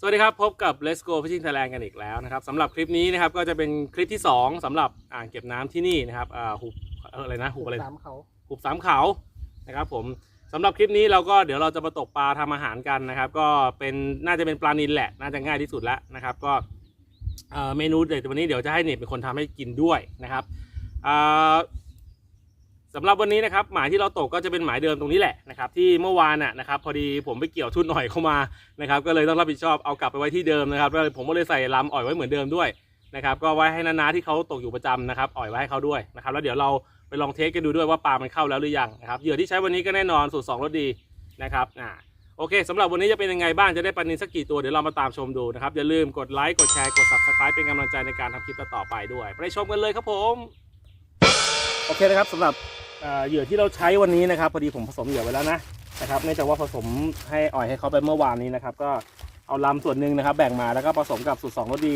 สวัสดีครับ พบกับ Let's Go Fishing Thailand กันอีกแล้วนะครับสำหรับคลิปนี้นะครับก็จะเป็นคลิปที่ 2สำหรับอ่างเก็บน้ำที่นี่นะครับอ่าหุบเอ่ออะไรนะหุบอะไรสามเขาหุบสามเขานะครับผมสำหรับคลิปนี้เราก็เดี๋ยวเราจะมาตกปลาทำอาหารกันนะครับ ก็เป็นน่าจะเป็นปลานิลแหละน่าจะง่ายที่สุดแล้วนะครับ ก็เอ่อเมนูเด็ดวันนี้เดี๋ยวจะให้เนตเป็นคนทำให้กินด้วยนะครับอ่า สำหรับวันนี้นะครับหมายที่เราตกก็จะเป็นหมายเดิมตรงนี้แหละนะครับที่เมื่อวานน่ะนะครับพอดีผมไปเกี่ยวทุ่นอ่อยเข้ามานะครับก็เลยต้องรับผิดชอบเอากลับไปไว้ที่เดิมนะครับแล้วผมก็เลยใส่ลำอ่อยไว้เหมือนเดิมด้วยนะครับก็ไว้ให้นาๆที่เขาตกอยู่ประจำนะครับอ่อยไว้ให้เขาด้วยนะครับแล้วเดี๋ยวเราไปลองเทสกันดูด้วยว่าปลามันเข้าแล้วหรือยังนะครับเหยื่อที่ใช้วันนี้ก็แน่นอนสูตรสองรสดีนะครับอ่าโอเคสำหรับวันนี้จะเป็นยังไงบ้างจะได้ปลานินสักกี่ตัวเดี๋ยวเรามาตามชมดูนะครับอย่าลืมกดไลค์กดแชร์กด subscribe เป็นกำลังใจในการทำคลิปต่อไปด้วย ไปชมกันเลยครับผมโอเคนะครับสำหรับ เหยื่อที่เราใช้วันนี้นะครับพอดีผมผสมเหยื่อไว้แล้วนะนะครับเนื่องจากว่าผสมให้อ่อยให้เขาไปเมื่อวานนี้นะครับ ก็เอาลำส่วนหนึ่งนะครับ แบ่งมาแล้วก็ผสมกับสูตรสองรสดี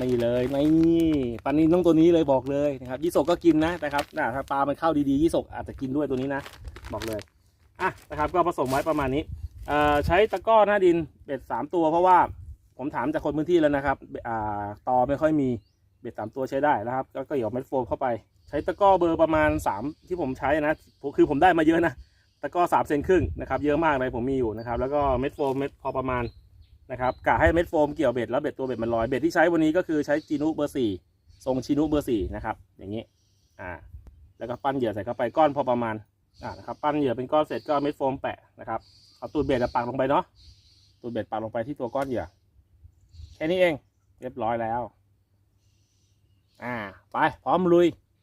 นี่เลยนี่ปลานินต้องตัวนี้เลยบอกเลยนะครับยี่สกก็กินนะนะครับนะถ้าปลามันเข้าดีๆยี่สกอาจจะกินด้วยตัวนี้นะ บอกเลยอะนะครับก็ผสมไว้ประมาณนี้ใช้ตะก้อหน้าดินเบ็ดสามตัวเพราะว่าผมถามจากคนพื้นที่แล้วนะครับตอไม่ค่อยมีเบ็ดสามตัวใช้ได้นะครับ ก็ก็หยอกเม็ดโฟมเข้าไป ใช้ตะก้อเบอร์ประมาณสามที่ผมใช้นะ คือผมได้มาเยอะนะ ตะก้อสามเซนครึ่งนะครับเยอะมากเลยผมมีอยู่นะครับ แล้วก็เม็ดโฟมเม็ดพอประมาณนะครับกะให้เม็ดโฟมเกี่ยวเบ็ดแล้วเบ็ดตัวเบ็ดมันลอยเบ็ดที่ใช้วันนี้ก็คือใช้จีนุเบอร์สี่ทรงชินุเบอร์สี่นะครับ อย่างนี้อ่าแล้วก็ปั้นเหยื่อใส่เข้าไปก้อนพอประมาณอ่านะครับปั้นเหยื่อเป็นก้อนเสร็จก็เอาเม็ดโฟมแปะนะครับเอาตูดเบ็ดปักลงไปเนาะตูดเบ็ดปักลงไปที่ตัวก้อนเหยื่อแค่นี้เอง เรียบร้อยแล้ว อ่า ไปพร้อมลุย โอ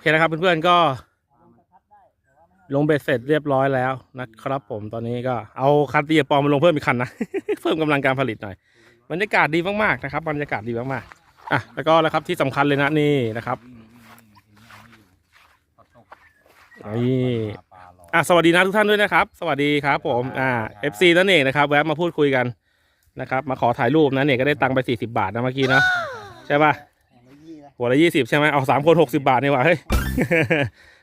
เคนะครับเพื่อนๆก็ ลงเบ็ดเสร็จเรียบร้อยแล้วนะครับผมตอนนี้ก็เอาคันตีปอมมาลงเพิ่มอีกคันนะ เพิ่มกำลังการผลิตหน่อยบรรยากาศดีมากๆนะครับบรรยากาศดีมากๆอะแล้วก็แล้วครับที่สำคัญเลยนะนี่นะครับ นี่อะสวัสดีนะทุกท่านด้วยนะครับ สวัสดีครับ ผมอ่า FC นั่นเองนะครับแวะมาพูดคุยกันนะครับ มาขอถ่ายรูปนะเนี่ยก็ได้ตังค์ไป40บาทนะเมื่อกี้เนาะใช่ป่ะหัวละยี่สิบใช่ไหมเอาสามคนหกสิบาทนี่หว่าเฮ้ย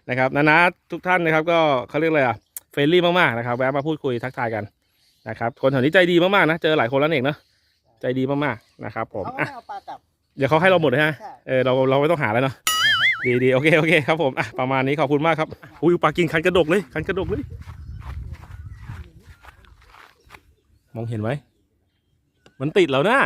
นะครับนะนะทุกท่านนะครับ ก็เขาเรียกอะไรอะเฟรนลี่มากๆนะครับแวะมาพูดคุยทักทายกันนะครับคนแถวนี้ใจดีมากๆนะเจอหลายคนแล้วเองเนาะใจดีมากๆนะครับ ผมเขาอะไม่เอาปลากลับเดี๋ยวเขาให้เราหมดเลยฮะใช่เออเราเราไม่ต้องหาแล้วเนาะ ดีดีโอเคโอเคครับผมอะประมาณนี้ขอบคุณมากครับอุ้ยปลากินคันกระดกเลยคันกระดกเลย มองเห็นไหมมันติดแล้วนะ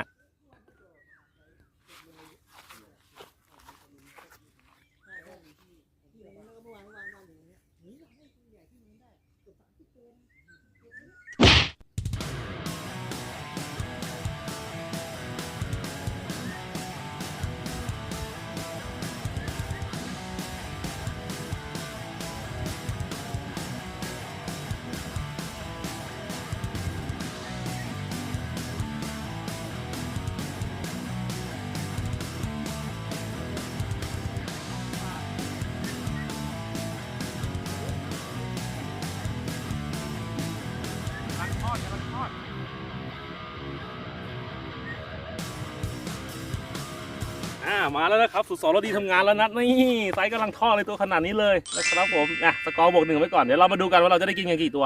มาแล้วนะครับสุดสองราดีทำงานแล้วนัดนี่ไซส์กำลังทอดเลยตัวขนาดนี้เลยนะครับผมอะสกอร์บวกหนึ่งไว้ก่อนเดี๋ยวเรามาดูกันว่าเราจะได้กินกันกี่ตัว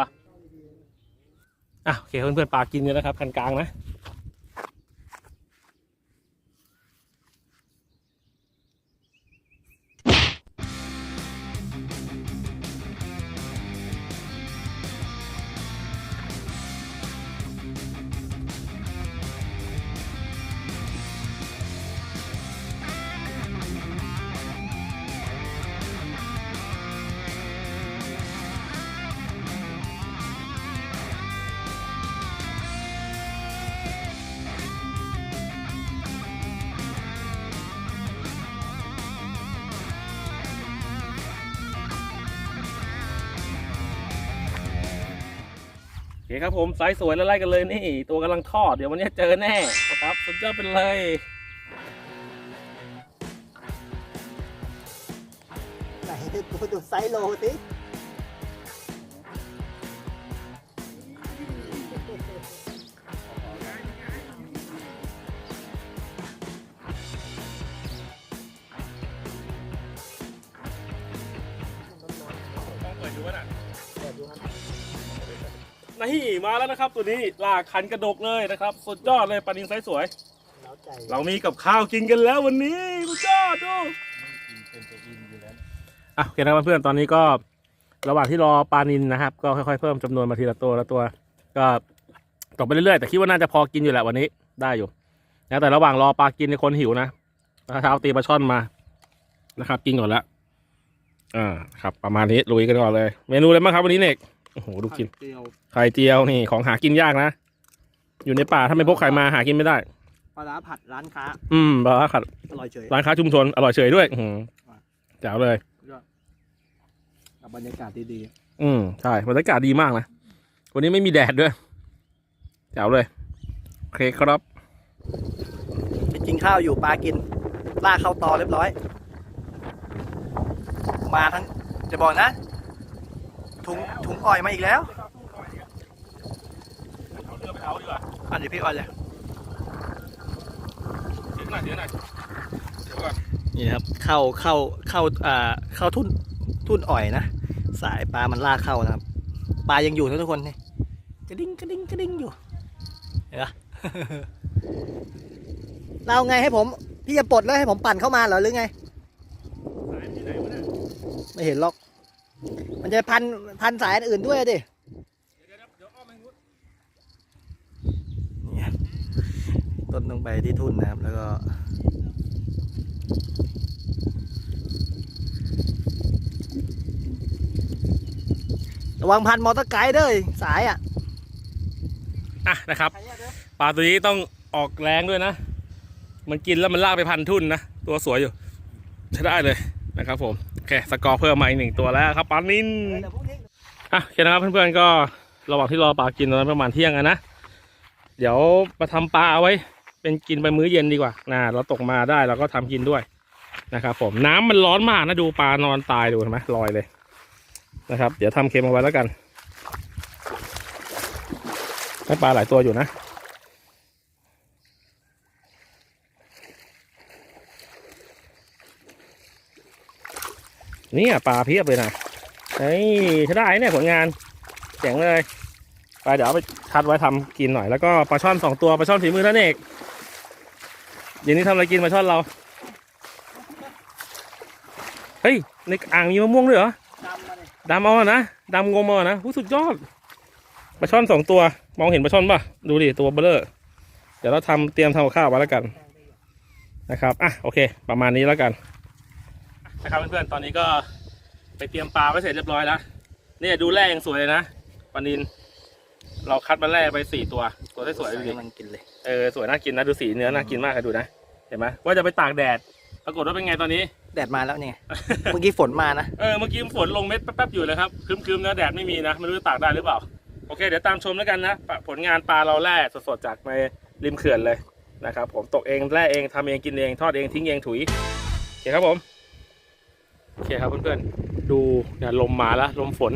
อะโอเคเพื่อนๆปลากินกันนะครับคันกลางนะ โอเคครับผมไซส์สวยแล้วไล่กันเลยนี่ ตัวกำลังทอดเดี๋ยววันนี้เจอแน่นะครับสุดยอดเป็นเลยไหนกูดูไซส์โลสิ นี่มาแล้วนะครับ ตัวนี้ลากคันกระดกเลยนะครับ สุดยอดเลยปลานินไซส์สวยเล้าใจเรามีกับข้าวกินกันแล้ววันนี้สุดยอดดูอะโอเคนะครับเพื่อนๆตอนนี้ก็ระหว่างที่รอปลานินนะครับ ก็ค่อยๆเพิ่มจำนวนมาทีละตัวละตัว ก็ตกไปเรื่อยๆแต่คิดว่าน่าจะพอกินอยู่แหละวันนี้ได้อยู่นะแต่ระหว่างรอปลากินในยคนหิวนะเช้าตีปลาช่อนมานะครับ กินก่อนละอ่าครับ ประมาณนี้ลุยกันก่อนเลย เมนูอะไรบ้างครับวันนี้เนก โอ้โหดูกินเกลียวไข่เจียวนี่ของหากินยากนะ อยู่ในป่าถ้าไม่พกไข่มาหากินไม่ได้ ปลาร้าผัดร้านค้า อืมปลาร้าขัดอร่อยเฉยร้านค้าชุมชนอร่อยเฉยด้วย อืมแจ๋วเลย กับบรรยากาศดีอืมใช่บรรยากาศดีมากนะ วันนี้ไม่มีแดดด้วยแจ๋วเลยโอเคครับ ๆไปกินข้าวอยู่ปลากิน ลากเข้าตอเรียบร้อย มาทั้งจะบอกนะ ถุงถุงอ่อยมาอีกแล้วเอาเรือไปเอาดีกว่าอะเดี๋ยวพี่อ่อยเลยเดี๋ยวหน่อยเดี๋ยวหน่อยเดี๋ยวก่อนนี่นะครับ เข้าเข้าเข้าอ่าเข้าทุ่นทุ่นอ่อยนะ สายปลามันลากเข้านะครับ ปลายังอยู่นะทุกคนนี่กระดิ่งกระดิ่งกระดิ่งอยู่เห็นปะเราไงให้ผมพี่จะปลดแล้วให้ผมปั่นเข้ามาเหรอหรือไง สายที่ไหนวะเนี่ยไม่เห็นหรอกมัน จะพันพันสายอันอื่นด้วยอะดิเดี๋ยวเดี๋ยวเดี๋ยวอ้อมไปนู้นเนี่ยต้นลงไปที่ทุ่นนะครับ แล้วก็ระวังพันมอเตอร์ไกด์เด้ยสายอะ อะนะครับปลาตัวนี้ต้องออกแรงด้วยนะ มันกินแล้วมันลากไปพันทุ่นนะ ตัวสวยอยู่ ใช้ได้เลยนะครับผมโอเคสกอร์เพิ่มมาอีกหนึ่งตัวแล้วครับปลานินอะโอเคนะครับเพื่อนๆก็ระหว่างที่รอปลากินตอนนั้นประมาณเที่ยงอะนะ เดี๋ยวมาทำปลาเอาไว้ เป็นกินไปมื้อเย็นดีกว่านะเราตกมาได้เราก็ทำกินด้วยนะครับผมน้ำมันร้อนมากนะดูปลานอนตายดูเห็นไหมลอยเลยนะครับ เดี๋ยวทำเค็มเอาไว้แล้วกันได้ปลาหลายตัวอยู่นะ เนี่ยปลาเพียบเลยนะเฮ้ยใช้ได้เนี่ยผลงานเจ๋งเลยไปเดี๋ยวเอาไปคัดไว้ทำกินหน่อยแล้วก็ปลาช่อนสองตัวปลาช่อนฝีมือนั่นเองเย็นนี้ทำอะไรกินปลาช่อนเราเฮ้ยในอ่างมีมะม่วงด้วยเหรอดำมาเลยดำเอานะดำงมเอานะหูสุดยอดปลาช่อนสองตัว มองเห็นปลาช่อนป่ะดูดิตัวเบลอเดี๋ยวเราทำเตรียมทำข้าวไว้แล้วกันนะครับอะโอเค ประมาณนี้แล้วกัน นะครับเพื่อนๆตอนนี้ก็ไปเตรียมปลาไว้เสร็จเรียบร้อยแล้วเนี่ยดูแร่ยังสวยเลยนะปลานินเราคัดมาแร่ไปสี่ตัว ตัวที่สวยดูดิกำลังกินเลยเออสวยน่ากินนะดูสีเนื้อน่ากินมากเลยดูนะเห็นไหมว่าจะไปตากแดดปรากฏว่าเป็นไงตอนนี้ แดดมาแล้วเนี่ยเมื่อกี้ฝนมานะเออเมื่อกี้ฝนลงเม็ดแป๊บๆอยู่เลยครับครึมๆนะแดดไม่มีนะไม่รู้จะตากได้หรือเปล่าโอเคเดี๋ยวตามชมแล้วกันนะปะผลงานปลาเราแร่สดๆจากในริมเขื่อนเลยนะครับผมตกเองแร่เองทำเองกินเองทอดเองทิ้งเองถุยโอเคครับผม โอเคครับเพื่อนๆ ดูเนี่ยลมมาแล้วลมฝน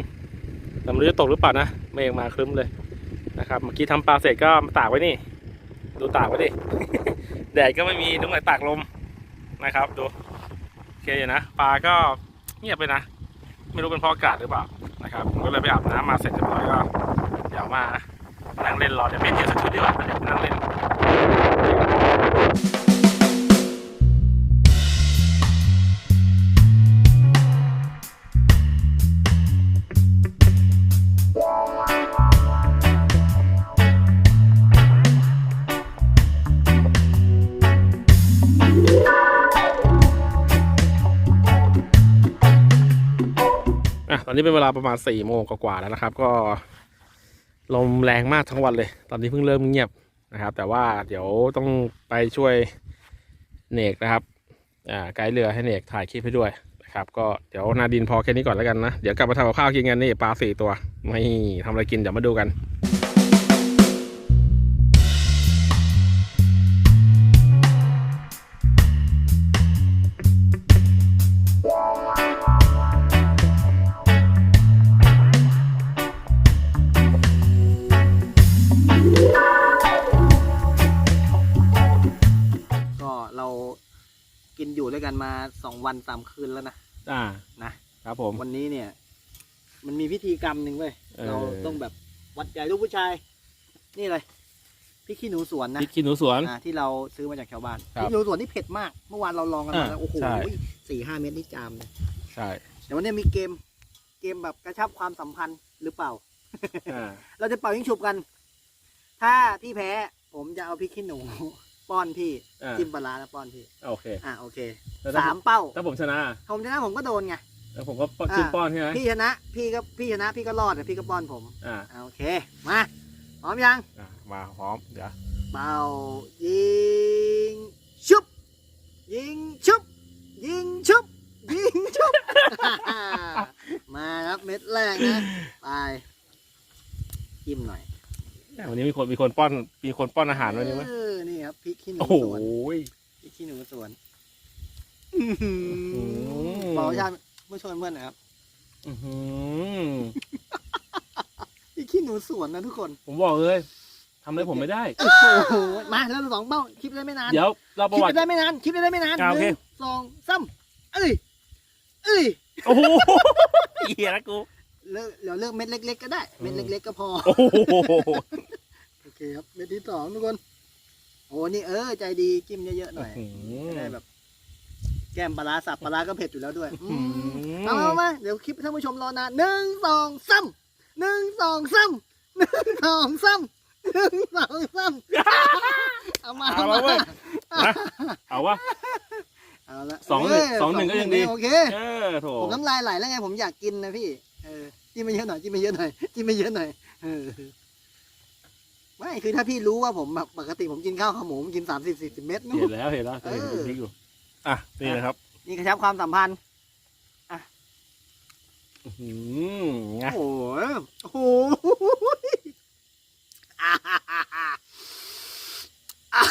แต่ไม่รู้จะตกหรือเปล่านะเมฆมาครึ้มเลยนะครับ เมื่อกี้ทำปลาเสร็จก็มาตากไว้นี่ ดูตากไว้ดิแดดก็ไม่มีตรงไหนตากลมนะครับดูโอเคอยู่นะปลาก็เงียบไปนะ ไม่รู้เป็นเพราะอากาศหรือเปล่านะครับผมก็เลยไปอาบน้ำมาเสร็จเรียบร้อยก็เดี๋ยวมานั่งเล่นรอเดี๋ยวเปลี่ยนเยอะสักชุดดีกว่าเดี๋ยวนั่งเล่น นี้เป็นเวลาประมาณสี่โมงกว่าๆแล้วนะครับ ก็ลมแรงมากทั้งวันเลย ตอนนี้เพิ่งเริ่มเงียบนะครับ แต่ว่าเดี๋ยวต้องไปช่วยเนกนะครับอ่าไกด์เรือให้เนกถ่ายคลิปให้ด้วยนะครับ ก็เดี๋ยวนาดินพอแค่นี้ก่อนแล้วกันนะ เดี๋ยวกลับมาทำกับข้าวกินกันนี่ปลาสี่ตัว ไม่ทำอะไรกินเดี๋ยวมาดูกัน กินอยู่ด้วยกันมาสองวันสามคืนแล้วนะอ่านะครับผม วันนี้เนี่ย มันมีพิธีกรรมหนึ่งเว้ยเออ เราต้องแบบวัดใหญ่ลูกผู้ชาย นี่เลยพริกขี้หนูสวนพนะริกขี้หนูสวน อ่าที่เราซื้อมาจากชาวบ้านครับพริกขี้หนูสวนนี่เผ็ดมากเมื่อวานเราลองกันมาอ่าแล้วโอ้โหใช่ สี่ห้าเม็ดนี่จามเลยใช่เดี๋ยววันนี้มีเกม เกมแบบกระชับความสัมพันธ์หรือเปล่า อ่าเราจะเป่ายิงฉุบกัน ถ้าพี่แพ้ ผมจะเอาพริกขี้หนู ป้อนพี่อ่าจิ้มปลาร้าแล้วป้อนพี่ โอเคอะโอเคแล้วถ้าสามเป้าถ้าผมชนะผมชนะผมก็โดนไง แล้วผมก็ขึ้นป้อนใช่ไหมพี่ชนะพี่ก็พี่ชนะพี่ก็รอดแต่พี่ก็ป้อนผมอ่าอะโอเคมาพร้อมยัง อ่ามาพร้อมเดี๋ยวเป่ายิงชุบยิงชุบยิงชุบยิงชุบ มาครับเม็ดแรกนะไปจิ้มหน่อย วันนี้มีคนมีคนป้อนมีคนป้อนอาหารวันนี้ไหมเออนี่ครับพริกขี้หนูโอ้โหสวนพริกขี้หนูสวนอื้อหือมบอกชาติผู้ชมเพื่อนหนะครับอื้อหือพริกขี้หนูสวนนะทุกคน ผมบอกเลยทำอะไรผมไม่ได้โอ้โหมาแล้วสองเป้าคลิปได้ไม่นานเดี๋ยวเราปคระลิปวัติได้ไม่นานคลิปได้ไม่นานอ่าโอหเคนึ่งสองสามเอ้ยเอ้ยโอ้โหเหี้ยนะกู เลิกเดี๋ยวเลือกเม็ดเล็ก ๆ ก็ได้ เม็ดเล็ก ๆ ก็พอ โอ้โหโอเคครับ เม็ดที่สองทุกคน โอ้นี่เออใจดีจิ้มเยอะๆหน่อยจะได้แบบ แก้มปลาร้าสับปลาร้าก็เผ็ดอยู่แล้วด้วยอืมเอามามาเดี๋ยวคลิปท่านผู้ชมรอนานหนึ่งสองสามหนึ่งสองสามหนึ่งสองสามหนึ่งสองสามเอามาเอาละเว้ยนะเอาวะ เอาละสองหนึ่งเสองหนึ่งก็ยังดี โอเค เออโถผมน้ำลายไหลแล้วไงผมอยากกินนะพี่ เออจิ้มไปเยอะหน่อยจิ้มไปเยอะหน่อยจิ้มไปเยอะหน่อยเออไม่คือถ้าพี่รู้ว่าผมแบบปกติผมกินข้าวขาหมูผมกินสามสิบสี่สิบเม็ดนู่เห็นน แล้วเห็นแล้วเห็นเออ พริกอยู่อะนี่นะครับนี่กระชับความสัมพันธ์ อื้อหือไงโอ้โหโอ้โหอ่าฮ่าฮ่าฮ่าอ่า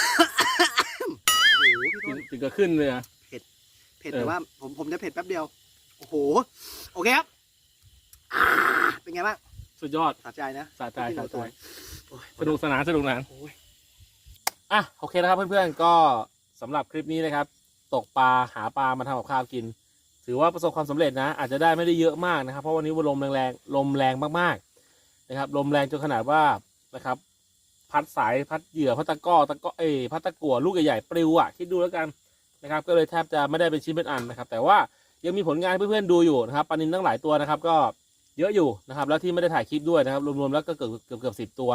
โอ้โหพี่ถึต้งนถึงก็ขึ้นเลยอะ เผ็ดเออแต่ว่าผมผมจะเผ็ดแป๊บเดียว โอ้โห โอเคครับอ่า เป็นไงบ้างสุดยอดสะใจนะสะใจสะใจโอ้ยสนุกสนานสนุกสนานโอ้ยอะโอเคนะครับเพื่อนๆก็สำหรับคลิปนี้นะครับ ตกปลาหาปลามาทำกับข้าวกิน ถือว่าประสบความสำเร็จนะ อาจจะได้ไม่ได้เยอะมากนะครับ เพราะวันนี้ว่าลมแรงๆลมแรงมากๆนะครับ ลมแรงจนขนาดว่านะครับ พัดสายพัดเหยื่อพัดตะกร้อตะกร้อเอยพัดตะกั่วลูกใหญ่ๆปลิวอะคิดดูแล้วกันนะครับ ก็เลยแทบจะไม่ได้เป็นชิ้นเป็นอันนะครับ แต่ว่ายังมีผลงานให้เพื่อนๆดูอยู่นะครับปลานินตั้งหลายตัวนะครับ ก็ เยอะอยู่นะครับ แล้วที่ไม่ได้ถ่ายคลิปด้วยนะครับ รวมๆแล้วก็เกือบเกือบเกือบสิบตัว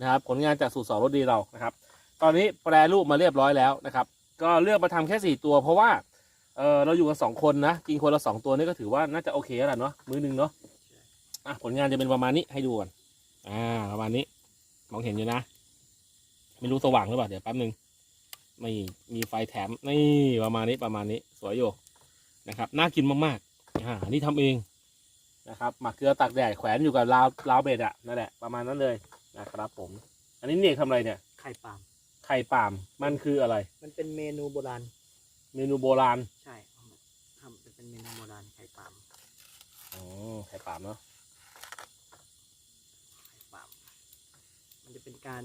นะครับ ผลงานจากสูตรสองรถดีเรานะครับ ตอนนี้แปรรูปมาเรียบร้อยแล้วนะครับ ก็เลือกมาทำแค่สี่ตัวเพราะว่าเออเราอยู่กันสองคนนะกินคนละสองตัวนี่ก็ถือว่าน่าจะโอเคแล้วเนาะมือหนึ่งเนาะอะผลงานจะเป็นประมาณนี้ให้ดูก่อนอ่าประมาณนี้มองเห็นอยู่นะ ไม่รู้สว่างหรือเปล่าเดี๋ยวแป๊บหนึ่งไม่มีไฟแถมนี่ประมาณนี้ประมาณนี้สวยอยู่นะครับ น่ากินมากๆอ่านี่ทำเอง นะครับหมักเกลือตากแดดแขวนอยู่กับราวราวเบ็ดอะนั่นแหละประมาณนั้นเลยนะครับผม อันนี้เนี่ยทำอะไรเนี่ย ไข่ปาล์มไข่ป่ามมันคืออะไร มันเป็นเมนูโบราณ เมนูโบราณใช่ทำเป็นเมนูโบราณไข่ปาล์มอ๋อไข่ป่ามเนาะไข่ปาล์มมันจะเป็นการ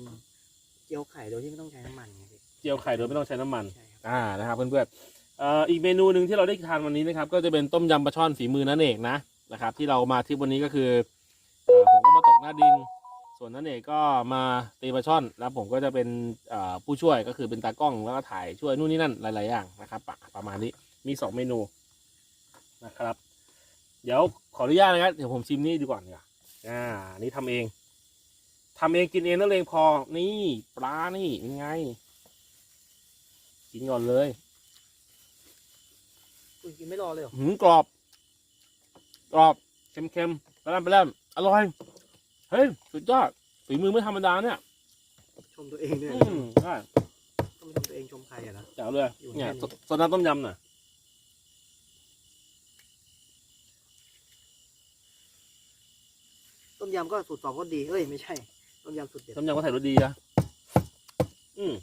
เจียวไข่โดยที่ไม่ต้องใช้น้ำมันไงพี่เจียวไข่โดยไม่ต้องใช้น้ำมัน ใช่ครับ อ่านะครับเพื่อนๆเอ่ออีกเมนูหนึ่งที่เราได้ทานวันนี้นะครับ ก็จะเป็นต้มยำปลาช่อนฝีมือนั่นเองนะ นะครับ ที่เรามาทริปวันนี้ก็คือเอ่อผมก็มาตกหน้าดิน ส่วนนั่นเองก็มาตีปลาช่อน แล้วผมก็จะเป็นเอ่อผู้ช่วยก็คือเป็นตากล้องแล้วก็ถ่ายช่วยนู่นนี่นั่นหลาย ๆ อย่างนะครับปะประมาณนี้มีสองเมนูนะครับ เดี๋ยวขออนุญาตนะครับเดี๋ยวผมชิมนี่ดูก่อนดีกว่าอ่าอันนี้ทำเองทำเองกินเองนั่นเองพอ นี่ปลา นี่ยังไง กินก่อนเลยคุณกินไม่รอเลยเหรอหืมกรอบ กรอบเค็มๆแปร่มแปร่มอร่อย เฮ้ย สุดยอดฝีมือไม่ธรรมดาเนี่ยชมตัวเองด้วยอืมใช่ต้องชมตัวเองชมใครอะนะ แจ๋วเลยอยู่เนี่ยแค่นี้สสดน้ำต้มยำน่ะต้มยำก็สูตรสองก็ดีเอ้ยไม่ใช่ ต้มยำสูตรเด็ดต้มยำก็ใส่รสดีนะอืม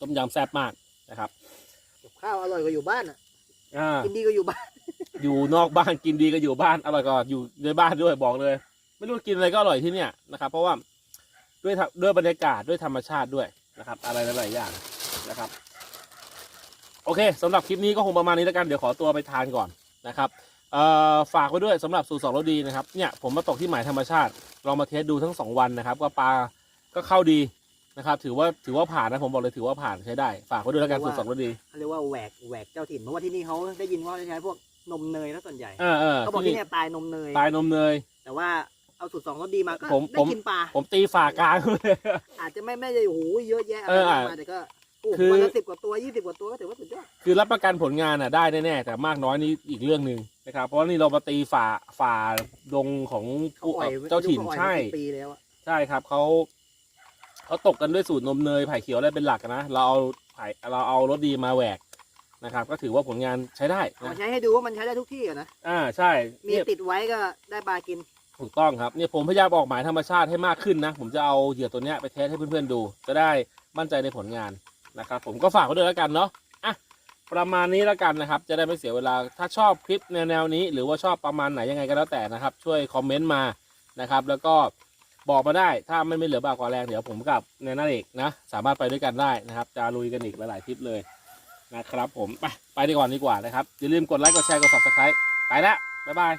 ต้มยำแซ่บมากนะครับกับข้าวอร่อยกว่าอยู่บ้านอะอ่า กินดีกว่าอยู่บ้าน อยู่นอกบ้านกินดีก็อยู่บ้านอร่อยกว่าอยู่ในบ้านด้วยบอกเลย ไม่รู้กินอะไรก็อร่อยที่เนี่ยนะครับ เพราะว่าด้วยด้วยบรรยากาศด้วยธรรมชาติด้วยนะครับ อะไรหลายๆอย่างนะครับ โอเคสำหรับคลิปนี้ก็คงประมาณนี้แล้วกันเดี๋ยวขอตัวไปทานก่อนนะครับฝากไว้ด้วยสำหรับสูตรสองรสดีนะครับเนี่ยผมมาตกที่หมายธรรมชาติลองมาเทสดูทั้งสองวันนะครับ ก็ปลาก็เข้าดีนะครับ ถือว่าถือว่าผ่านนะผมบอกเลยถือว่าผ่านใช้ได้ ฝากไว้ด้วยแล้วกันสูตรสองรสดีเขาเรียกว่าแหวกแหวกเจ้าถิ่นเพราะว่าที่นี่เขาได้ยินว่าใช้พวก นมเนยแล้วส่วนใหญ่เออเออเขาบอกที่ที่นี่เนี่ยตายนมเนย ตายนมเนย แต่ว่าเอาสูตรสองรสดีมาก็ผมได้ผม กินปลาผมตีฝากลางเลย อาจจะไม่ไม่ได้โอ้โหเยอะแยะอะไรเออมากมายแต่ก็โอ้โหคือ วันละสิบกว่าตัวยี่สิบกว่าตัวก็ถือว่าสุดยอดคือรับประกันผลงานอะได้แน่ๆแต่มากน้อยนี่อีกเรื่องหนึ่งนะครับ เพราะว่านี่เรามาตีฝ่าฝ่าดงของเขาผู้ปล่อยเจ้าถิ่นไม่รู้ใช่เขาปล่อยมากี่ปีแล้วอะใช่ครับเขาเขาตกกันด้วยสูตรนมเนยไผ่เขียวอะไรเป็นหลักนะ เราเอาไผ่เราเอารสดีมาแหวก นะครับ ก็ถือว่าผลงานใช้ได้เอามานะใช้ให้ดูว่ามันใช้ได้ทุกที่อะนะ อ่าใช่มีเนี่ยติดไว้ก็ได้ปลากิน ถูกต้องครับเนี่ยผมพยายามออกหมายธรรมชาติให้มากขึ้นนะ ผมจะเอาเหยื่อตัวเนี้ยไปเทสให้เพื่อนๆดู จะได้มั่นใจในผลงานนะครับ ผมก็ฝากไว้ด้วยแล้วกันเนาะอะประมาณนี้แล้วกันนะครับ จะได้ไม่เสียเวลาถ้าชอบคลิปแนวๆนี้ หรือว่าชอบประมาณไหนยังไงก็แล้วแต่นะครับ ช่วยคอมเมนต์มานะครับ แล้วก็บอกมาได้ถ้าไม่ไม่เหลือบากกว่าแรงเดี๋ยวผมกับแนนนาเอกนะ สามารถไปด้วยกันได้นะครับ จะลุยกันอีกหลายๆทริปเลย นะครับผมไปไปดีก่อนดีกว่านะครับอย่าลืมกดไลค์กดแชร์กด subscribe ไปแล้วบ๊ายบาย